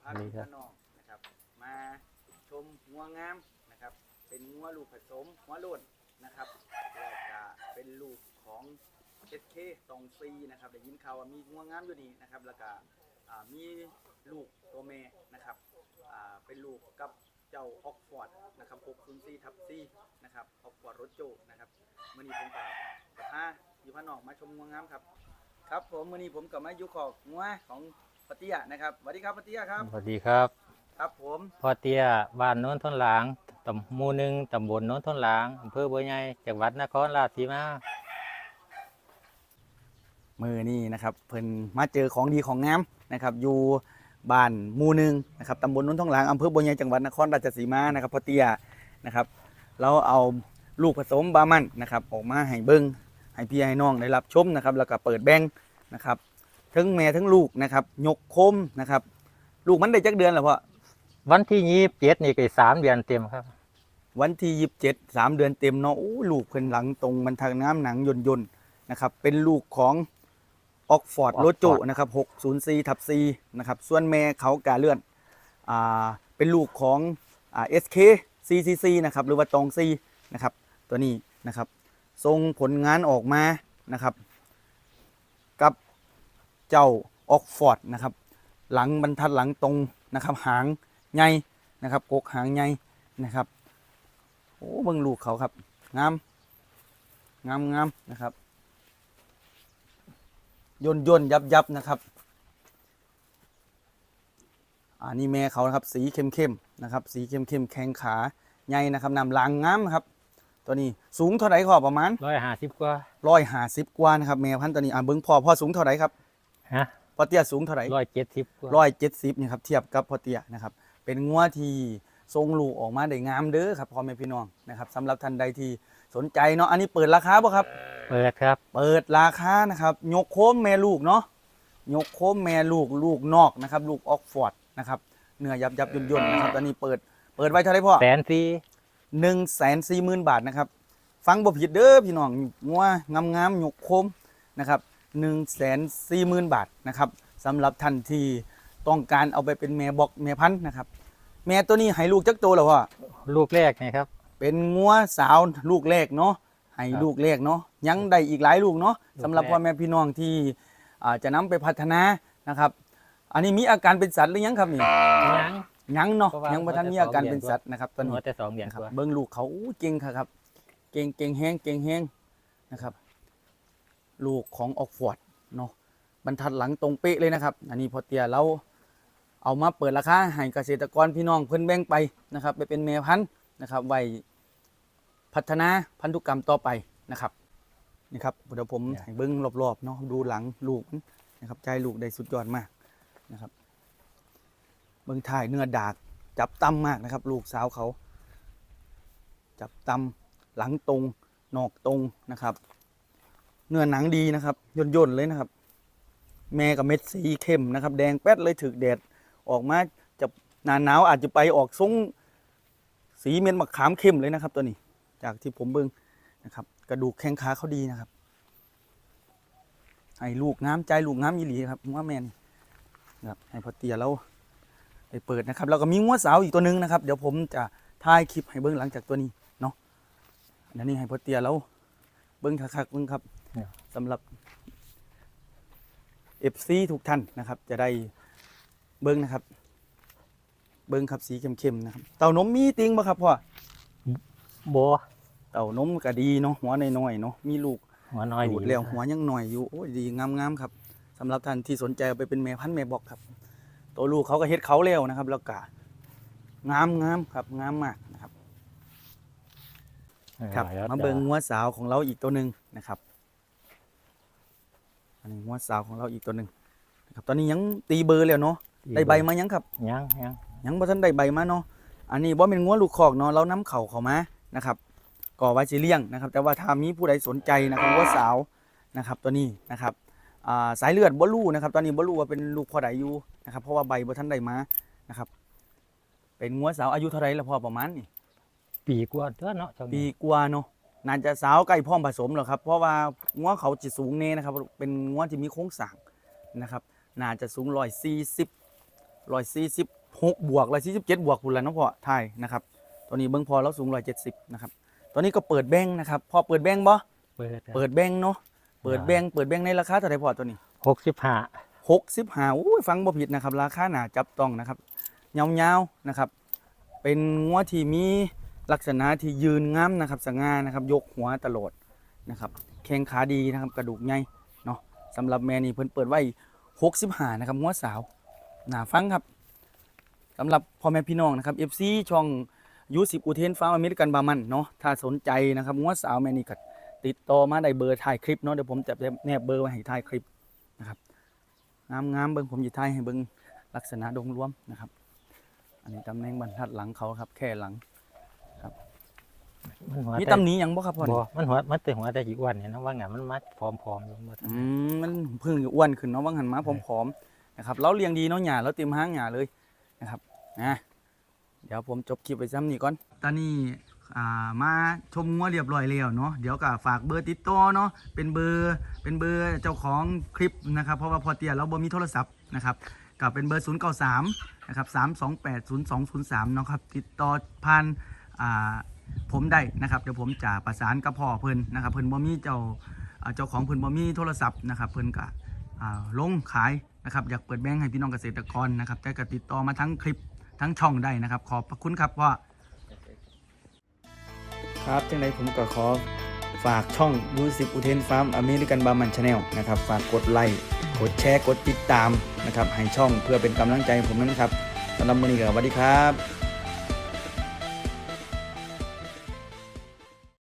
พาพี่พาน้องนะครับ มาชมงัวงามนะครับ เป็นงัวลูกผสมงัวลุ่นนะครับแล้วก็เป็นลูกของเอสเคตองซีนะครับได้ยินข่าวว่ามีงัวงามอยู่นี่นะครับ แล้วก็ามีลูกตัวเมนะครับเป็นลูกกับเจ้าออกฟอร์ดนะครับโคลนซีทับซีนะครับออกฟอร์ดรถโจนะครับมันนี่ผมกับพาอยู่พาน้องมาชมงัวงามครับ ครับผมมันนี่ผมกับมาอยู่ขอกงัวของ ปะเตียนะครับสวัสดีครับปะเตียครับสวัสดีครับ ครับผมพ่อเตี้ยบ้านโน้นทนหลางตำหมู่หนึ่งตำบลโน้นทนหลางอำเภอบัวใหญ่จังหวัดนครราชสีมามือนี่นะครับเพิ่นมาเจอของดีของงามนะครับอยู่บ้านหมู่หนึ่งนะครับตำบลนนทองหลางอำเภอบัวใหญ่จังหวัดนครราชสีมานะครับพ่อเตี้ยนะครับ เราเอาลูกผสมบามันนะครับออกมาให้เบิ้งให้พี่ให้น้องได้รับชมนะครับแล้วก็เปิดแบงนะครับ ทั้งแม่ทั้งลูกนะครับยกโคมนะครับ ลูกมันได้จักเดือนแล้วพ่อวันที่ยี่สิบเจ็ดนี่ก็สามเดือนเต็มครับ วันที่ยี่สิบเจ็ดสามเดือนเต็มเนาะโอ้ลูกเพิ่นหลังตรงมันทางน้ำหนังยนยนต์ๆนะครับ เป็นลูกของออกฟอร์ดโล Oxford โจนะครับ604ทับ4นะครับ ส่วนแม่เขากาเลื่อนอ่าเป็นลูกของอ่า SK CCC นะครับหรือว่าตองซีนะครับ ตัวนี้นะครับทรงผลงานออกมานะครับกับ เจ้าออกฟอร์ดนะครับ หลังบรรทัดหลังตรงนะครับ หางใหญ่นะครับกกหางใหญ่นะครับโอ้เบิ่งลูกเขาครับงามงามงามนะครับย่นย่นยับยับนะครับอันนี้แม่เขานะครับ สีเข้มเข้มๆนะครับ สีเข้มเข้มๆแข้งขาใหญ่นะครับนำลางงามครับ ตัวนี้สูงเท่าไหร่ขอประมาณร้อยห้าสิบกว่าร้อยห้าสิบกว่านะครับแม่พันธุ์ตัวนี้อ่าเบิ้งพ่อพ่อสูงเท่าไหร่ครับ ฮะพ่อเตี้ยสูงเท่าไหร่ร้อยเจ็ดสิบกว่าร้อยเจ็ดสิบนี่ครับเทียบกับพ่อเตี้ยนะครับ เป็นงัวที่ทรงลูกออกมาได้งามเด้อครับพ่อแม่พี่น้องนะครับสำหรับท่านใดที่สนใจเนาะอันนี้เปิดราคาบ่ครับ เปิดครับ เปิดราคานะครับยกโค้มแม่ลูกเนาะยกโค้มแม่ลูกลูกนอกนะครับลูกออกฟอร์ดนะครับเนื้อยับยับย่นย่นนะครับตอนนี้เปิดเปิดไว้เท่าไหรพ่อแสนสี่หนึ่งแสนสี่หมื่นบาทนะครับ ฟังบ่ผิดเด้อพี่น้องงัวงามงามๆยกโค้มนะครับ หนึ่งแสนสี่หมื่นบาทนะครับสำหรับท่านที่ต้องการเอาไปเป็นแม่บอกแม่พันธุ์นะครับ แม่ตัวนี้ให้ลูกจักโตแล้วพ่อลูกแรกนะครับ เป็นงัวสาวลูกแรกเนาะให้ครับลูกแรกเนาะยังได้อีกหลายลูกเนาะลูกสำหรับแรกพ่อแม่พี่น้องที่อ่าจะนำไปพัฒนานะครับ อันนี้มีอาการเป็นสัตว์หรือยังครับนี่ยังยังเนาะเพราะว่ายังบ่ทันมีอาการเป็นสัตว์นะครับตอนหัวนี้แต่สองเดือนนะครับกว่าเบิ้งลูกเขาอู้เก่งค่ะครับเก่งเก่งแห้งเก่งแห้งนะครับ ลูกของออกฟอร์ดเนาะบรรทัดหลังตรงเป๊ะเลยนะครับ อันนี้พอเตียเราเอามาเปิดราคาให้เกษตรกรพี่น้องเพิ่นแบ่งไปนะครับไปเป็นแม่พันธุ์นะครับไว้พัฒนาพันธุกรรมต่อไปนะครับนี่ครับเดี๋ยวผมเบิ้งรอบๆเนาะดูหลังลูกนนะครับใจลูกได้สุดยอดมากนะครับเบิ้งถ่ายเนื้อดากจับตั้มมากนะครับ ลูกสาวเขา จับตั้มหลังตรงนอกตรงนะครับ เนื้อหนังดีนะครับย่นๆเลยนะครับ แม่กับเม็ดสีเข้มนะครับ แดงแป๊ดเลยถึกแดดออกมาจะหนาหนาวอาจจะไปออกทรงสีเม็ดมะขามเข้มเลยนะครับ ตัวนี้ จากที่ผมเบิ่งนะครับ กระดูกแข้งขาเขาดีนะครับให้ลูกน้ำใจลูกน้ำยีหลีครับว่าแม่นนะครับให้พอเตียแล้วไปเปิดนะครับ แล้วก็มีงัวสาวอีกตัวหนึ่งนะครับ เดี๋ยวผมจะถ่ายคลิปให้เบิ้งหลังจากตัวนี้เนาะอันนี้ให้พอเตียแล้ว เบิ้งคักๆเบิ้งครับสำหรับ FC ทุกท่านนะครับ จะได้เบิ้งนะครับ เบิ้งครับสีเข้มๆนะครับ เต่านมมีติงบ่ครับพ่อโบเต่านมก็ดีเนาะหัวน้อยๆเนาะมีลูกหัวน้อยดูดีดแล้วหัวยังหน่อยอยู่โอ้ยดีงามๆครับสำหรับท่านที่สนใจเอาไปเป็นแม่พันธุ์แม่บอกครับ ตัวลูกเขาก็เฮ็ดเขาแล้วนะครับ แล้วก็งามงามครับงามมากนะ ครับครับแล้วมาเบิ่งงัวสาวของเราอีกตัวหนึ่งนะครับ อันนี้งัวสาวของเราอีกตัวหนึ่งนะครับตอนนี้ยังตีเบอร์แล้วเนาะได้ใบมายังครับยังยังยังบ่ทันได้ใบมาเนาะอันนี้บ่เป็นงัวลูกคอกเนาะเรานำเข่าเข้ามานะครับก่อไว้สิเลี้ยงนะครับ แต่ว่าถ้ามีผู้ใดสนใจนะครับงัวสาวนะครับ ตัวนี้นะครับอ่าสายเลือดบ่รู้นะครับ ตอนนี้บ่รู้ว่าเป็นลูกพ่อใดอยู่นะครับ เพราะว่าใบบ่ทันได้มานะครับ เป็นงัวสาวอายุเท่าไหร่ละพ่อประมาณนี่ ปีกว่าตัวเนาะช่วงปีนี้กว่าเนาะน่าจะสาวใกล้พร้อมผสมแล้วครับ เพราะว่างัวเขาจะสูงเน่นะครับ เป็นงัวที่มีโครงสร้างนะครับ น่าจะสูง140 146บวก147บวกพุ่นละเนาะพ่อไทยนะครับตตัวนี้เบิ้งพอแล้วสูง170นะครับตัวนี้ก็เปิดแบงค์นะครับ พอเปิดแบงค์บ่ เปิดเปิดแบงค์เนาะ เปิดแบงค์เปิดแบงค์ในราคาเท่าไหร่พอตัวนี้ หกสิบห้า65อุ้ยฟังบ่ผิดนะครับ ราคาหนาจับต้องนะครับยาวๆนะครับ เป็นงัวที่มี ลักษณะที่ยืนงามนะครับสง่านะครับยกหัวตลอดนะครับแข้งขาดีนะครับกระดูกใหญ่เนาะสำหรับแม่นี่เพิ่นเปิดไว้65นะครับงัวสาวหนาฟังครับสำหรับพ่อแม่พี่น้องนะครับ FC ช่องยูสิบอุเทนฟ้าร์มอเมริกันบามันเนาะถ้าสนใจนะครับงัวสาวแม่นี่ก็ติดต่อมาได้เบอร์ถ่ายคลิปเนาะเดี๋ยวผมจะแนบเบอร์ไว้ให้ถ่ายคลิปนะครับงามงามเบิ่งผมจะถ่ายให้เบิ่งลักษณะดยรวมนะครับ อันนี้ตำแหน่งบรรทัดหลังเขาครับแค่หลัง มันหัวมีแต่ตำหนี้ยังบ่ครับพ่อบ่นี่มันหัวมันแต่หัวแต่อีกวันเนี่ยนะว่าไงมันมัดพร้อมๆอยู่หมดอืมมันเพิ่งอ้วนขึ้นเนาะว่างหันมาผอมๆนะครับเราเลี้ยงดีเนาะหญ้าเราเต็มห้างหญ้าเลยนะครับนะเดี๋ยวผมจบคลิปไปซ้ำนี่ก่อนตอนนี้อ่ามาชมงัวเรียบร้อยแล้วเนาะเดี๋ยวก็ฝากเบอร์ติดต่อเนาะเป็นเบอร์เป็นเบอร์เจ้าของคลิปนะครับเพราะว่าพอเตียเราบ่มีโทรศัพท์นะครับกับเป็นเบอร์ 0 9 3นะครับ328 0203เนาะครับติดต่อผ่านอ่า ผมได้นะครับเดี๋ยวผมจะประสานกับพ่อเพิ่นนะครับเพิ่นบ่มีเจ้าเจ้าของเพิ่นบ่มีโทรศัพท์นะครับเพิ่นก็ลงขายนะครับอยากเปิดแบงค์ให้พี่น้องเกษตรกรนะครับแต่ก็ติดต่อมาทั้งคลิปทั้งช่องได้นะครับ ขอบพระคุณครับพ่อครับจังไดผมก็ขอฝากช่องยูสิบอุเทนฟาร์มอเมริกันบามันชาแนลนะครับฝากกดไลค์กดแชร์กดติดตามนะครับให้ช่องเพื่อเป็นกำลังใจผมด้นะครับสำหรับมื้อนี้ก็สวัสดีครับ